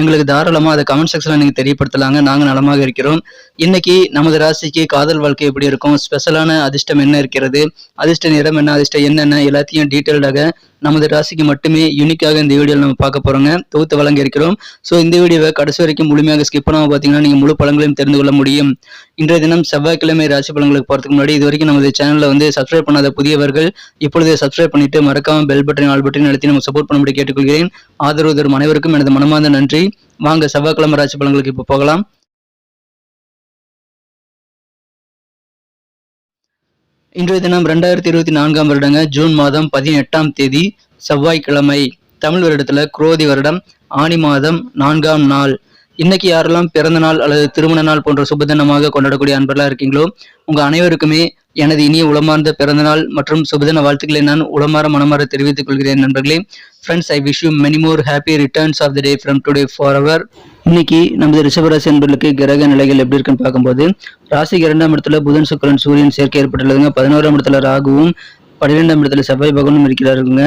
எங்களுக்கு தாராளமாக அதை கமெண்ட் செக்ஷனில் நீங்கள் தெரியப்படுத்தலாங்க. நாங்கள் நலமாக இருக்கிறோம். இன்னைக்கு நமது ராசிக்கு காதல் வாழ்க்கை எப்படி இருக்கும்? ஸ்பெஷலான அதிர்ஷ்டம் என்ன இருக்கிறது? அதிர்ஷ்ட நிறம் என்ன? அதிர்ஷ்டம் என்னென்ன எல்லாத்தையும் டீட்டெயில்டாக நமது ராசிக்கு மட்டுமே யூனிக்காக இந்த வீடியோவில் நம்ம பார்க்க போகிறோங்க தொகுத்து வழங்க இருக்கிறோம். ஸோ இந்த வீடியோவை கடைசி வரைக்கும் முழுமையாக ஸ்கிப் பண்ணாமல் பார்த்தீங்கன்னா நீங்கள் முழு பழங்களையும் தெரிந்து கொள்ள முடியும். இன்றைய தினம் செவ்வாய்க்கிழமை ராசி பலன்களுக்கு போகிறதுக்கு முன்னாடி இது வரைக்கும் நமது சேனலில் வந்து சப்ஸ்கிரைப் பண்ணாத புதியவர்கள் இப்பொழுது சப்ஸ்கிரைப் பண்ணிட்டு மறக்காமல் பெல் பட்டன் ஆல் பட்டன் நடத்தி நம்ம சப்போர்ட் பண்ணும்படி கேட்டுக்கொள்கிறேன். ஆதரவு தரும் அனைவருக்கும் எனது மனமார்ந்த நன்றி. வாங்க செவ்வாய்க்கிழமை ராசி பலன்களுக்கு இப்போ போகலாம். இன்றைய தினம் ரெண்டாயிரத்தி இருபத்தி நான்காம் வருடங்க ஜூன் மாதம் பதினெட்டாம் தேதி செவ்வாய்க்கிழமை. தமிழ் வருடத்துல குரோதி வருடம் ஆனி மாதம் நான்காம் நாள். இன்னைக்கு யாரெல்லாம் பிறந்த நாள் அல்லது திருமண நாள் போன்ற சுபதினமாக கொண்டாடக்கூடிய அன்பர்களா இருக்கீங்களோ உங்க அனைவருக்குமே எனது இனிய உளமார்ந்த பிறந்த நாள் மற்றும் சுபதின வாழ்த்துக்களை நான் உளமாற மனமாற தெரிவித்துக் கொள்கிறேன் நண்பர்களே. Friends I wish you many more happy returns of the day from today for our இன்னைக்கு நமது ரிஷபராசி என்பர்களுக்கு கிரக நிலைகள் எப்படி இருக்குன்னு பார்க்கும்போது ராசிக்கு இரண்டாம் இடத்துல புதன் சுக்கரன் சூரியன் சேர்க்கை ஏற்பட்டுள்ளதுங்க. பதினோராம் இடத்துல ராகுவும் பன்னிரெண்டாம் இடத்துல செவ்வாய் பகவானும் இருக்கிறாருங்க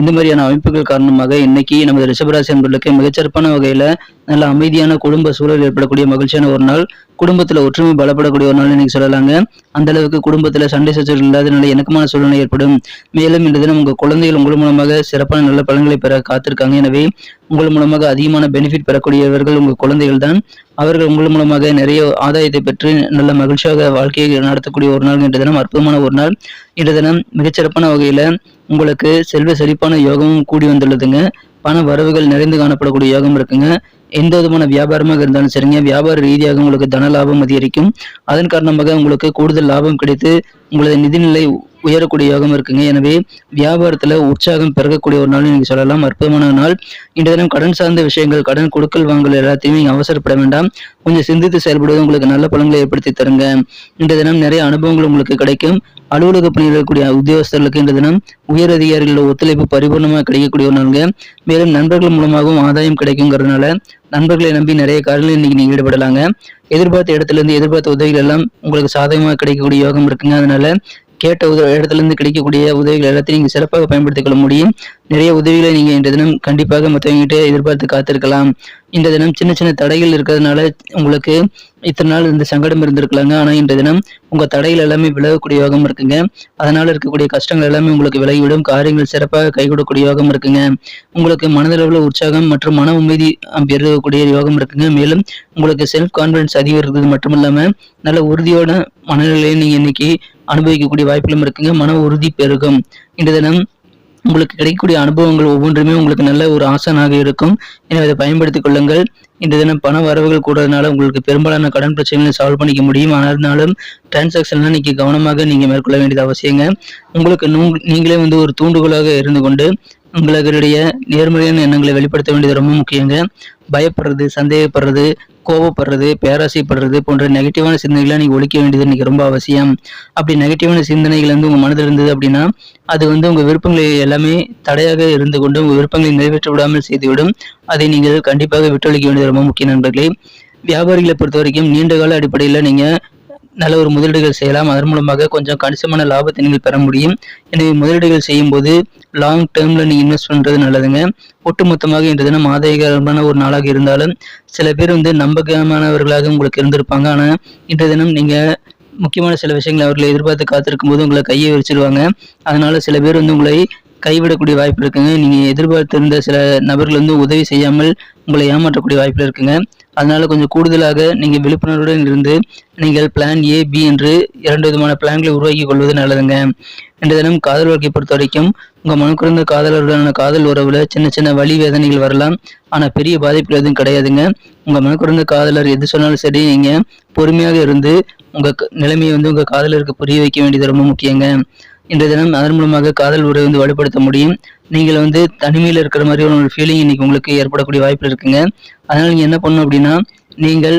இந்த மாதிரியான அமைப்புகள் காரணமாக இன்னைக்கு நமது ரிஷபராசி அன்பர்களுக்கு மிகச்சிறப்பான வகையில நல்ல அமைதியான குடும்ப சூழல் ஏற்படக்கூடிய மகிழ்ச்சியான ஒரு நாள் குடும்பத்துல ஒற்றுமை பலப்படக்கூடிய ஒரு நாள் இன்னைக்கு சொல்லலாங்க. அந்த அளவுக்கு குடும்பத்துல சண்டை சச்சரவு இல்லாத நல்ல இணக்கமான சூழ்நிலை ஏற்படும். மேலும் இந்த தினம் உங்க குழந்தைகள் உங்கள் மூலமாக சிறப்பான நல்ல பலன்களை பெற காத்திருக்காங்க. எனவே உங்கள் மூலமாக அதிகமான பெனிஃபிட் பெறக்கூடியவர்கள் உங்க குழந்தைகள் தான். அவர்கள் உங்கள் மூலமாக நிறைய ஆதாயத்தை பெற்று நல்ல மகிழ்ச்சியாக வாழ்க்கையை நடத்தக்கூடிய ஒரு நாள். இன்றைய தினம் அற்புதமான ஒரு நாள். இன்றைய தினம் மிகச்சிறப்பான வகையில உங்களுக்கு செல்வ செழிப்பான யோகமும் கூடி வந்துள்ளதுங்க. பண வரவுகள் நிறைந்து காணப்படக்கூடிய யோகம் இருக்குங்க. எந்த விதமான வியாபாரமாக இருந்தாலும் சரிங்க. வியாபார ரீதியாக உங்களுக்கு தன லாபம் அதிகரிக்கும். அதன் காரணமாக உங்களுக்கு கூடுதல் லாபம் கிடைத்து உங்களது நிதிநிலை உயரக்கூடிய யோகம் இருக்குங்க. எனவே வியாபாரத்துல உற்சாகம் பிறக்கக்கூடிய ஒரு நாள் நீங்க சொல்லலாம். அற்புதமான நாள். இன்றைய தினம் கடன் சார்ந்த விஷயங்கள் கடன் கொடுக்கல் வாங்கல் எல்லாத்தையும் நீங்க அவசரப்பட வேண்டாம். கொஞ்சம் சிந்தித்து செயல்படுவது உங்களுக்கு நல்ல பலன்களை ஏற்படுத்தி தருங்க. இன்றைய தினம் நிறைய அனுபவங்கள் உங்களுக்கு கிடைக்கும். அலுவலக பணியில் இருக்கக்கூடிய உத்தியோகஸ்தர்களுக்கு இன்றைய தினம் உயர் அதிகாரிகளோட ஒத்துழைப்பு பரிபூர்ணமாக கிடைக்கக்கூடிய ஒரு நாளுங்க. மேலும் நண்பர்கள் மூலமாகவும் ஆதாயம் கிடைக்குங்கிறதுனால நண்பர்களை நம்பி நிறைய காரணங்கள் இன்னைக்கு நீங்க ஈடுபடலாங்க. எதிர்பார்த்த இடத்துல இருந்து எதிர்பார்த்த உதவிகள் எல்லாம் உங்களுக்கு சாதகமாக கிடைக்கக்கூடிய யோகம் இருக்குங்க. அதனால கேட்ட உத இடத்துல இருந்து கிடைக்கக்கூடிய உதவிகள் எல்லாத்தையும் நீங்கள் சிறப்பாக பயன்படுத்திக் கொள்ள முடியும். நிறைய உதவிகளை நீங்கள் இந்த தினம் கண்டிப்பாக மற்றவங்ககிட்ட எதிர்பார்த்து காத்திருக்கலாம். இந்த தினம் சின்ன சின்ன தடைகள் இருக்கிறதுனால உங்களுக்கு இத்தனை நாள் இந்த சங்கடம் இருந்திருக்கலாங்க. ஆனால் இந்த தினம் உங்கள் தடைகள் எல்லாமே விலகக்கூடிய யோகம் இருக்குங்க. அதனால் இருக்கக்கூடிய கஷ்டங்கள் எல்லாமே உங்களுக்கு விலகிவிடும். காரியங்கள் சிறப்பாக கைகூடக்கூடிய யோகம் இருக்குங்க. உங்களுக்கு மனதளவில் உற்சாகம் மற்றும் மன உமதி பெருகக்கூடிய யோகம் இருக்குங்க. மேலும் உங்களுக்கு செல்ஃப் கான்ஃபிடன்ஸ் அதிகரிக்கிறது மட்டும் இல்லாமல் நல்ல உறுதியோட மனநிலையை நீங்கள் இன்னைக்கு அனுபவிக்கக்கூடிய வாய்ப்புகளும் இருக்குங்க. மன உறுதி பெருகும். இந்த தினம் உங்களுக்கு கிடைக்கக்கூடிய அனுபவங்கள் ஒவ்வொன்றுமே உங்களுக்கு நல்ல ஒரு ஆசனாக இருக்கும். எனவே அதை பயன்படுத்திக் கொள்ளுங்கள். இந்த தினம் பண வரவுகள் கூடுறதுனால உங்களுக்கு பெரும்பாலான கடன் பிரச்சனைகளை சால்வ் பண்ணிக்க முடியும். ஆனாலும் டிரான்சாக்ஷன்லாம் நீங்க கவனமாக நீங்கள் மேற்கொள்ள வேண்டியது அவசியங்க. உங்களுக்கு நீங்களே வந்து ஒரு தூண்டுகோலாக இருந்து கொண்டு உங்களுடைய நேர்மறையான எண்ணங்களை வெளிப்படுத்த வேண்டியது ரொம்ப முக்கியங்க. பயப்படுறது சந்தேகப்படுறது கோவப்படுறது பேராசைப்படுறது போன்ற நெகட்டிவான சிந்தனைகளை நீங்கள் ஒழிக்க வேண்டியது இன்னைக்கு ரொம்ப அவசியம். அப்படி நெகட்டிவான சிந்தனைகள் வந்து உங்கள் மனதில் இருந்தது அப்படின்னா அது வந்து உங்கள் விருப்பங்களை எல்லாமே தடையாக இருந்து கொண்டு உங்கள் விருப்பங்களை நிறைவேற்ற விடாமல் செய்துவிடும். அதை நீங்கள் கண்டிப்பாக விட்டொழிக்க வேண்டியது ரொம்ப முக்கிய நண்பர்களே. வியாபாரிகளை பொறுத்த வரைக்கும் நீண்ட கால அடிப்படையில் நீங்கள் நல்ல ஒரு முதலீடுகள் செய்யலாம். அதன் மூலமாக கொஞ்சம் கணிசமான லாபத்தை நீங்கள் பெற முடியும். எனவே முதலீடுகள் செய்யும் போது லாங் டேர்மில் நீங்கள் இன்வெஸ்ட் பண்ணுறது நல்லதுங்க. ஒட்டுமொத்தமாக இன்று தினம் ஆதாயகரமான ஒரு நாளாக இருந்தாலும் சில பேர் வந்து நம்பகமானவர்களாக உங்களுக்கு இருந்திருப்பாங்க. ஆனால் இன்றைய தினம் நீங்கள் முக்கியமான சில விஷயங்களை அவர்களை எதிர்பார்த்து காத்திருக்கும் போது உங்களை கையை விரிச்சிருவாங்க. அதனால சில பேர் வந்து உங்களை கைவிடக்கூடிய வாய்ப்பு இருக்குங்க. நீங்கள் எதிர்பார்த்திருந்த சில நபர்கள் வந்து உதவி செய்யாமல் உங்களை ஏமாற்றக்கூடிய வாய்ப்பில் இருக்குங்க. அதனால் கொஞ்சம் கூடுதலாக நீங்கள் விழிப்புணர்வுடன் இருந்து நீங்கள் பிளான் ஏ பி என்று இரண்டு விதமான பிளான்களை உருவாக்கி கொள்வது நல்லதுங்க. இன்றைய தினம் காதல் வாழ்க்கை பொறுத்த வரைக்கும் உங்கள் மனக்குறந்த காதலருடனான காதல் உறவில் சின்ன சின்ன வழி வேதனைகள் வரலாம். ஆனால் பெரிய பாதிப்புகள் எதுவும் கிடையாதுங்க. உங்கள் மனக்குறந்த காதலர் எது சொன்னாலும் சரி நீங்கள் பொறுமையாக இருந்து உங்கள் நிலைமையை வந்து உங்கள் காதலருக்கு புரிய வைக்க வேண்டியது ரொம்ப முக்கியங்க. இன்றைய தினம் அதன் மூலமாக காதல் உறவை வந்து வலுப்படுத்த முடியும். நீங்கள் வந்து தனிமையில் இருக்கிற மாதிரி ஒரு ஃபீலிங் இன்னைக்கு உங்களுக்கு ஏற்படக்கூடிய வாய்ப்பு இருக்குங்க. அதனால் நீங்கள் என்ன பண்ணணும் அப்படின்னா நீங்கள்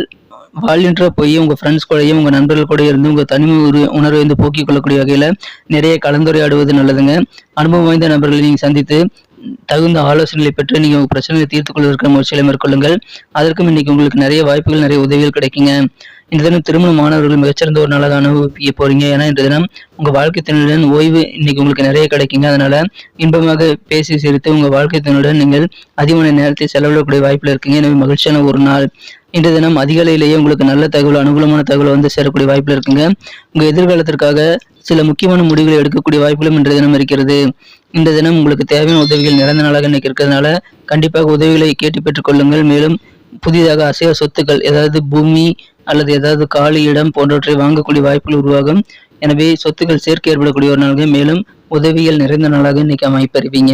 வாலண்டியராக போய் உங்கள் ஃப்ரெண்ட்ஸ் கூடயும் உங்கள் நண்பர்கள் கூட இருந்து உங்கள் தனிமை உரு உணர்வை வந்து போக்கிக் கொள்ளக்கூடிய வகையில் நிறைய கலந்துரையாடுவது நல்லதுங்க. அனுபவம் வாய்ந்த நபர்களை நீங்கள் சந்தித்து தகுந்த ஆலோசனைகளை பெற்று நீங்கள் உங்கள் பிரச்சனைகளை தீர்த்துக் கொள்வதற்கான முயற்சிகளை மேற்கொள்ளுங்கள். அதற்கும் இன்னைக்கு உங்களுக்கு நிறைய வாய்ப்புகள் நிறைய உதவிகள் கிடைக்குங்க. இந்த தினம் திருமண மாணவர்கள் மிகச்சிறந்த ஒரு நாளாக அனுபவிக்க போறீங்க. ஏன்னா இந்த தினம் உங்க வாழ்க்கை தினுடன் ஓய்வு இன்னைக்கு உங்களுக்கு நிறைய கிடைக்குங்க. அதனால இன்பமாக பேசி சிரித்து உங்க வாழ்க்கை தினுடன் நீங்கள் அதிகமான நேரத்தை செலவிடக்கூடிய வாய்ப்புல இருக்கீங்க. எனவே மகிழ்ச்சியான ஒரு நாள். இன்றைய தினம் அதிகாலையிலேயே உங்களுக்கு நல்ல தகவல் அனுகூலமான தகவல் வந்து சேரக்கூடிய வாய்ப்புல இருக்குங்க. உங்க எதிர்காலத்திற்காக சில முக்கியமான முடிவுகளை எடுக்கக்கூடிய வாய்ப்புகளும் இன்றைய தினம் இருக்கிறது. இந்த தினம் உங்களுக்கு தேவையான உதவிகள் நிறந்த நாளாக இன்னைக்கு இருக்கிறதுனால கண்டிப்பாக உதவிகளை கேட்டு பெற்றுக்கொள்ளுங்கள் மேலும் புதிதாக அசைவ சொத்துக்கள் ஏதாவது பூமி அல்லது ஏதாவது காலி இடம் போன்றவற்றை வாங்கக்கூடிய வாய்ப்புகள் உருவாகும். எனவே சொத்துக்கள் சேர்க்கை ஏற்படக்கூடிய ஒரு நாளாக மேலும் உதவிகள் நிறைந்த நாளாக இன்னைக்கு அமைப்பறிவீங்க.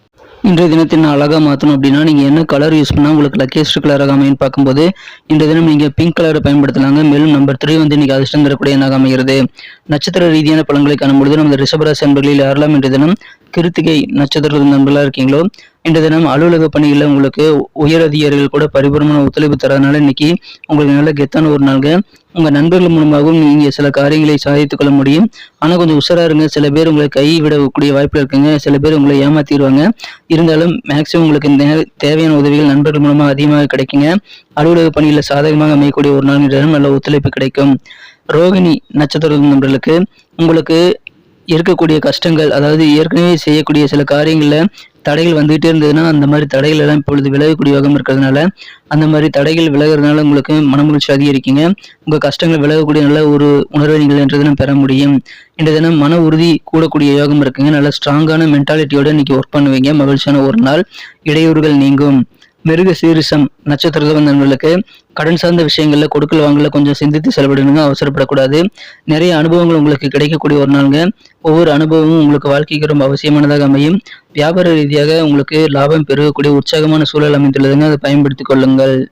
இன்றைய தினத்தை நான் அழகாக மாற்றணும் அப்படின்னா நீங்கள் என்ன கலர் யூஸ் பண்ணால் உங்களுக்கு லக்கேஸ்ட் கலராக அமையும் பார்க்கும்போது இன்றைய தினம் நீங்கள் பிங்க் கலரை பயன்படுத்தலாங்க. மேலும் நம்பர் த்ரீ வந்து இன்னைக்கு அதிர்ஷ்டம் தரக்கூடிய எண்ணாக அமைகிறது. நட்சத்திர ரீதியான பலன்களை காணும்பொழுது நமது ரிஷபராசி நண்பர்களில் யாரெல்லாம் இன்றைய தினம் கிருத்திகை நட்சத்திர நண்பர்களாக இருக்கீங்களோ இன்று தினம் அலுவலக பணிகளில் உங்களுக்கு உயர் அதிகாரிகள் கூட பரிபூர்ணமான ஒத்துழைப்பு தரதுனால இன்னைக்கு உங்களுக்கு நல்ல கெத்தான ஒரு நாள்ங்க. உங்கள் நண்பர்கள் மூலமாகவும் நீங்கள் சில காரியங்களை சாதித்துக் கொள்ள முடியும். ஆனால் கொஞ்சம் உஷாராக இருங்க. சில பேர் உங்களை கை விடக்கூடிய வாய்ப்பு இருக்குங்க. சில பேர் உங்களை ஏமாத்திடுவாங்க. இருந்தாலும் மேக்சிமம் உங்களுக்கு தேவையான உதவிகள் நண்பர்கள் மூலமாக அதிகமாக கிடைக்குங்க. அலுவலக பணியில் சாதகமாக அமையக்கூடிய ஒரு நாள் நல்ல ஒத்துழைப்பு கிடைக்கும். ரோகிணி நட்சத்திர நண்பர்களுக்கு உங்களுக்கு இருக்கக்கூடிய கஷ்டங்கள் அதாவது ஏற்கனவே செய்யக்கூடிய சில காரியங்களில் தடைகள் வந்துகிட்டே இருந்ததுன்னா அந்த மாதிரி தடைகள் எல்லாம் இப்பொழுது விலகக்கூடிய யோகம் இருக்கிறதுனால அந்த மாதிரி தடைகள் விலகிறதுனால உங்களுக்கு மனமகிழ்ச்சி அதிகரிக்குங்க உங்கள் கஷ்டங்கள் விலகக்கூடிய நல்ல ஒரு உணர்வை நீங்கள் இன்றைய தினம் பெற முடியும். இன்றைய தினம் மன உறுதி கூடக்கூடிய யோகம் இருக்குங்க. நல்ல ஸ்ட்ராங்கான மென்டாலிட்டியோட இன்னைக்கு ஒர்க் பண்ணுவீங்க. மகிழ்ச்சியான ஒரு நாள். இடையூறுகள் நீங்கும். மிருக சீரிசம் நட்சத்திரத்தில் நண்பர்களுக்கு கடன் சார்ந்த விஷயங்கள்ல கொடுக்கல் வாங்கல கொஞ்சம் சிந்தித்து செலவிடணுங்க அவசரப்படக்கூடாது. நிறைய அனுபவங்கள் உங்களுக்கு கிடைக்கக்கூடிய ஒரு நாளுங்க. ஒவ்வொரு அனுபவமும் உங்களுக்கு வாழ்க்கைக்கு ரொம்ப அவசியமானதாக அமையும். வியாபார ரீதியாக உங்களுக்கு லாபம் பெருகக்கூடிய உற்சாகமான சூழல் அமைந்துள்ளதுங்க. அதை பயன்படுத்திக் கொள்ளுங்கள்.